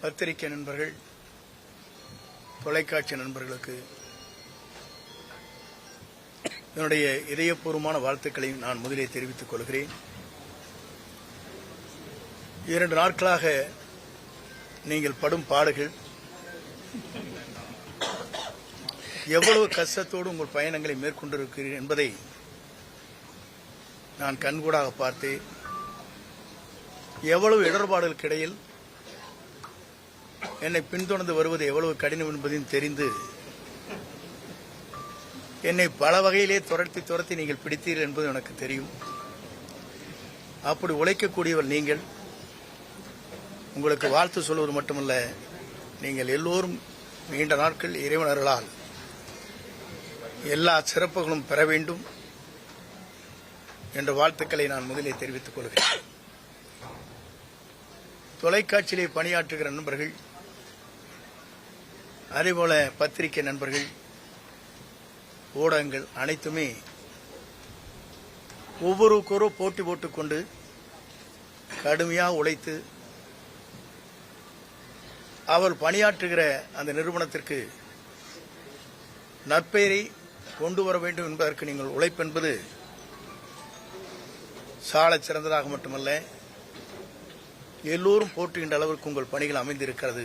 பத்திரிகை நண்பர்கள் தொலைக்காட்சி நண்பர்களுக்கு என்னுடைய இதயபூர்வமான வாழ்த்துக்களை நான் முதலே தெரிவித்துக் கொள்கிறேன். இரண்டு நாட்களாக நீங்கள் படும் பாடுகள் எவ்வளவு கஷ்டத்தோடு உங்கள் பயணங்களை மேற்கொண்டிருக்கிறீர்கள் என்பதை நான் கண்கூடாக பார்த்து எவ்வளவு இடர்பாடுகளுக்கு இடையில் என்னை பின்தொடர்ந்து வருவது எவ்வளவு கடினம் என்பதையும் தெரிந்து என்னை பல வகையிலே துரத்தி துரத்தி நீங்கள் பிடித்தீர்கள் என்பது எனக்கு தெரியும். அப்படி உழைக்கக்கூடியவர் நீங்கள் உங்களுக்கு வாழ்த்து சொல்வது மட்டுமல்ல நீங்கள் எல்லோரும் நீண்ட நாட்கள் இறைவனர்களால் எல்லா சிறப்புகளும் பெற வேண்டும் என்ற வாழ்த்துக்களை நான் முதலில் தெரிவித்துக் கொள்கிறேன். தொலைக்காட்சியிலே பணியாற்றுகிற நண்பர்கள் அதேபோல பத்திரிகை நண்பர்கள் ஊடகங்கள் அனைத்துமே ஒவ்வொருக்கொரு போட்டி போட்டுக்கொண்டு கடுமையாக உழைத்து அவர் பணியாற்றுகிற அந்த நிறுவனத்திற்கு நற்பெயரை கொண்டு வர வேண்டும் என்பதற்கு நீங்கள் உழைப்பென்பது சாலச் சிறந்ததாக மட்டுமல்ல எல்லோரும் போற்றுகின்ற அளவிற்கு உங்கள் பணிகள் அமைந்திருக்கிறது.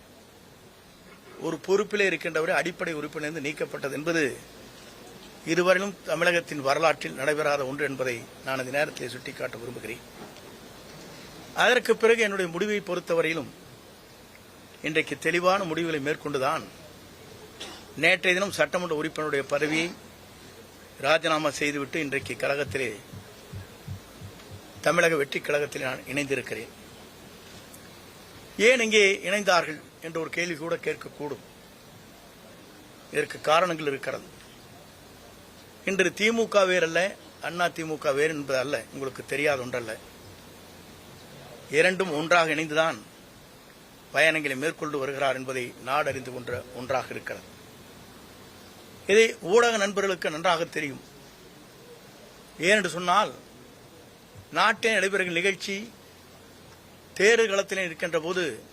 ஒரு பொறுப்பிலே இருக்கின்றவரை அடிப்படை உறுப்பினரிலிருந்து நீக்கப்பட்டது என்பது இதுவரையிலும் தமிழகத்தின் வரலாற்றில் நடைபெறாத ஒன்று என்பதை நான் அந்த நேரத்தில் சுட்டிக்காட்ட விரும்புகிறேன். அதற்கு பிறகு என்னுடைய முடிவை பொறுத்தவரையிலும் இன்றைக்கு தெளிவான முடிவுகளை மேற்கொண்டுதான் நேற்றைய தினம் சட்டமன்ற உறுப்பினருடைய பதவியை ராஜினாமா செய்துவிட்டு இன்றைக்கு கழகத்திலே தமிழக வெற்றி கழகத்தில் நான் இணைந்திருக்கிறேன். ஏன் இங்கே இணைந்தார்கள்? என்ற ஒரு கேள்வி கூட கேட்கக்கூடும். இதற்கு காரணங்கள் இருக்கிறது. இன்று திமுக வேறல்ல அண்ணா திமுக வேறு என்பது அல்ல உங்களுக்கு தெரியாத ஒன்றல்ல. இரண்டும் ஒன்றாக இணைந்துதான் பயணங்களை மேற்கொண்டு வருகிறார் என்பதை நாடறிந்து கொண்ட ஒன்றாக இருக்கிறது. இதை ஊடக நண்பர்களுக்கு நன்றாக தெரியும். ஏனென்று சொன்னால் நாட்டில் நடைபெறுகிற நிகழ்ச்சி தேர்தல் களத்தில் இருக்கின்ற போது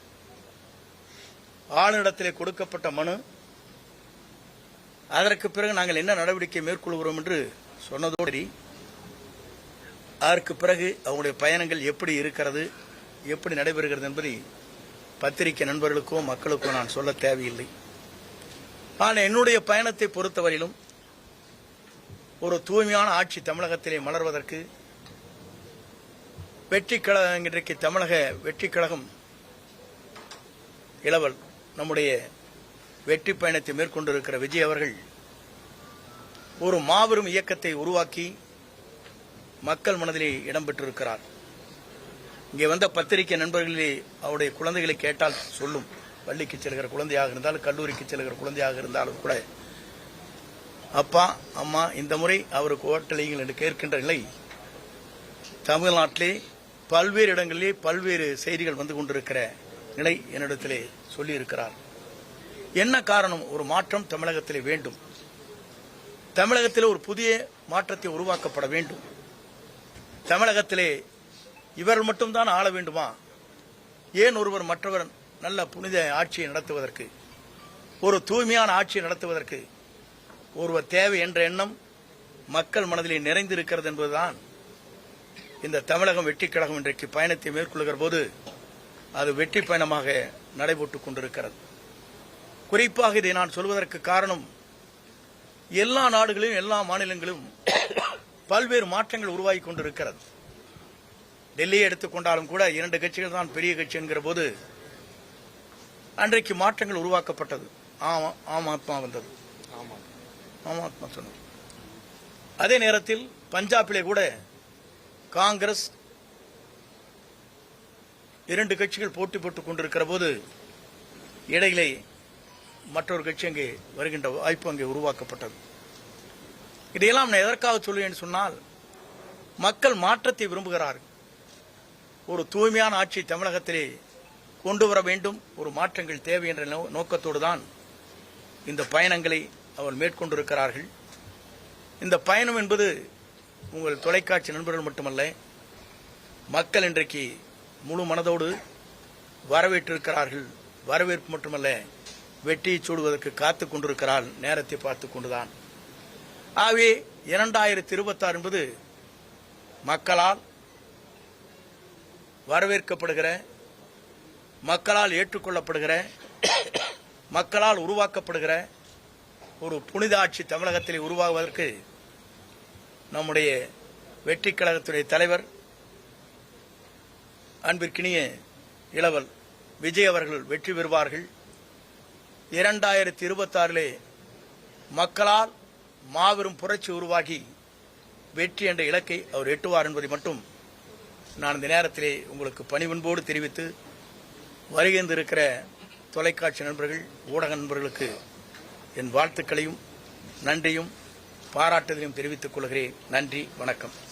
ஆளுநரிடத்திலே கொடுக்கப்பட்ட மனு. அதற்கு பிறகு நாங்கள் என்ன நடவடிக்கை மேற்கொள்கிறோம் என்று சொன்னதோடு அதற்கு பிறகு அவங்களுடைய பயணங்கள் எப்படி இருக்கிறது எப்படி நடைபெறுகிறது என்பதை பத்திரிகை நண்பர்களுக்கோ மக்களுக்கோ நான் சொல்ல தேவையில்லை. ஆனால் என்னுடைய பயணத்தை பொறுத்தவரையிலும் ஒரு தூய்மையான ஆட்சி தமிழகத்திலே மலர்வதற்கு வெற்றி கழகம் இன்றைக்கு தமிழக வெற்றி கழகம் இளவல். நம்முடைய வெற்றி பயணத்தை மேற்கொண்டிருக்கிற விஜய் அவர்கள் ஒரு மாபெரும் இயக்கத்தை உருவாக்கி மக்கள் மனதிலே இடம்பெற்றிருக்கிறார் இங்கே வந்த பத்திரிகை நண்பர்களே அவருடைய குழந்தைகளை கேட்டால் சொல்லும். பள்ளிக்கு செல்கிற குழந்தையாக இருந்தாலும் கல்லூரிக்கு செல்கிற குழந்தையாக இருந்தாலும் கூட அப்பா அம்மா இந்த முறை அவருக்கு ஓட்டளிங்கள் என்று கேட்கின்ற நிலை தமிழ்நாட்டிலே பல்வேறு இடங்களிலே பல்வேறு செய்திகள் வந்து கொண்டிருக்கிற நிலை என்னிடத்திலே சொல்லியிருக்கிறார். என்ன காரணம்? ஒரு மாற்றம் தமிழகத்திலே வேண்டும். தமிழகத்தில் ஒரு புதிய மாற்றத்தை உருவாக்கப்பட வேண்டும். தமிழகத்திலே இவர் மட்டும்தான் ஆள வேண்டுமா? ஏன் ஒருவர் மற்றவர் நல்ல புனித ஆட்சியை நடத்துவதற்கு ஒரு தூய்மையான ஆட்சியை நடத்துவதற்கு ஒருவர் தேவை என்ற எண்ணம் மக்கள் மனதிலே நிறைந்திருக்கிறது என்பதுதான் இந்த தமிழகம் வெற்றி கழகம் இன்றைக்கு பயணத்தை மேற்கொள்கிற போது அது வெற்றி பயணமாக நடைபெற்றுக் கொண்டிருக்கிறது. குறிப்பாக இதை நான் சொல்வதற்கு காரணம் எல்லா நாடுகளிலும் எல்லா மாநிலங்களிலும் பல்வேறு மாற்றங்கள் உருவாகி கொண்டிருக்கிறது. டெல்லியை எடுத்துக்கொண்டாலும் கூட இரண்டு கட்சிகள் தான் பெரிய கட்சி என்கிற போது அன்றைக்கு மாற்றங்கள் உருவாக்கப்பட்டது. ஆமா ஆம் ஆத்மா வந்தது. ஆம் ஆத்மா சொன்னது. அதே நேரத்தில் பஞ்சாபிலே கூட காங்கிரஸ் இரண்டு கட்சிகள் போட்டி போட்டுக் கொண்டிருக்கிற போது இடையிலே மற்றொரு கட்சி அங்கே வருகின்ற வாய்ப்பு அங்கே உருவாக்கப்பட்டது. இதையெல்லாம் நான் எதற்காக சொல்லுவேன் சொன்னால் மக்கள் மாற்றத்தை விரும்புகிறார்கள். ஒரு தூய்மையான ஆட்சி தமிழகத்திலே கொண்டு வர வேண்டும். ஒரு மாற்றங்கள் தேவை என்ற நோ- நோக்கத்தோடு தான் இந்த பயணங்களை அவர் மேற்கொண்டிருக்கிறார்கள். இந்த பயணம் என்பது உங்கள் தொலைக்காட்சி நண்பர்கள் மட்டுமல்ல மக்கள் இன்றைக்கு முழு மனதோடு வரவேற்றிருக்கிறார்கள். வரவேற்பு மட்டுமல்ல வெற்றியை சூடுவதற்கு காத்துக் கொண்டிருக்கிறார் நேரத்தை பார்த்துக் கொண்டுதான். ஆகவே இரண்டாயிரத்தி இருபத்தாறு என்பது மக்களால் வரவேற்கப்படுகிற மக்களால் ஏற்றுக்கொள்ளப்படுகிற மக்களால் உருவாக்கப்படுகிற ஒரு புனித ஆட்சி தமிழகத்தில் உருவாகுவதற்கு நம்முடைய வெற்றி கழகத்துடைய தலைவர் அன்பிற்கினிய இளவல் விஜய் அவர்கள் வெற்றி பெறுவார்கள். இரண்டாயிரத்தி இருபத்தாறிலே மக்களால் மாபெரும் புரட்சி உருவாகி வெற்றி என்ற இலக்கை அவர் எட்டுவார் என்பதை மட்டும் நான் இந்த நேரத்திலே உங்களுக்கு பணிவன்போடு தெரிவித்து வருகின்றிருக்கிற தொலைக்காட்சி நண்பர்கள் ஊடக நண்பர்களுக்கு என் வாழ்த்துக்களையும் நன்றியும் பாராட்டுதலையும் தெரிவித்துக் கொள்கிறேன். நன்றி வணக்கம்.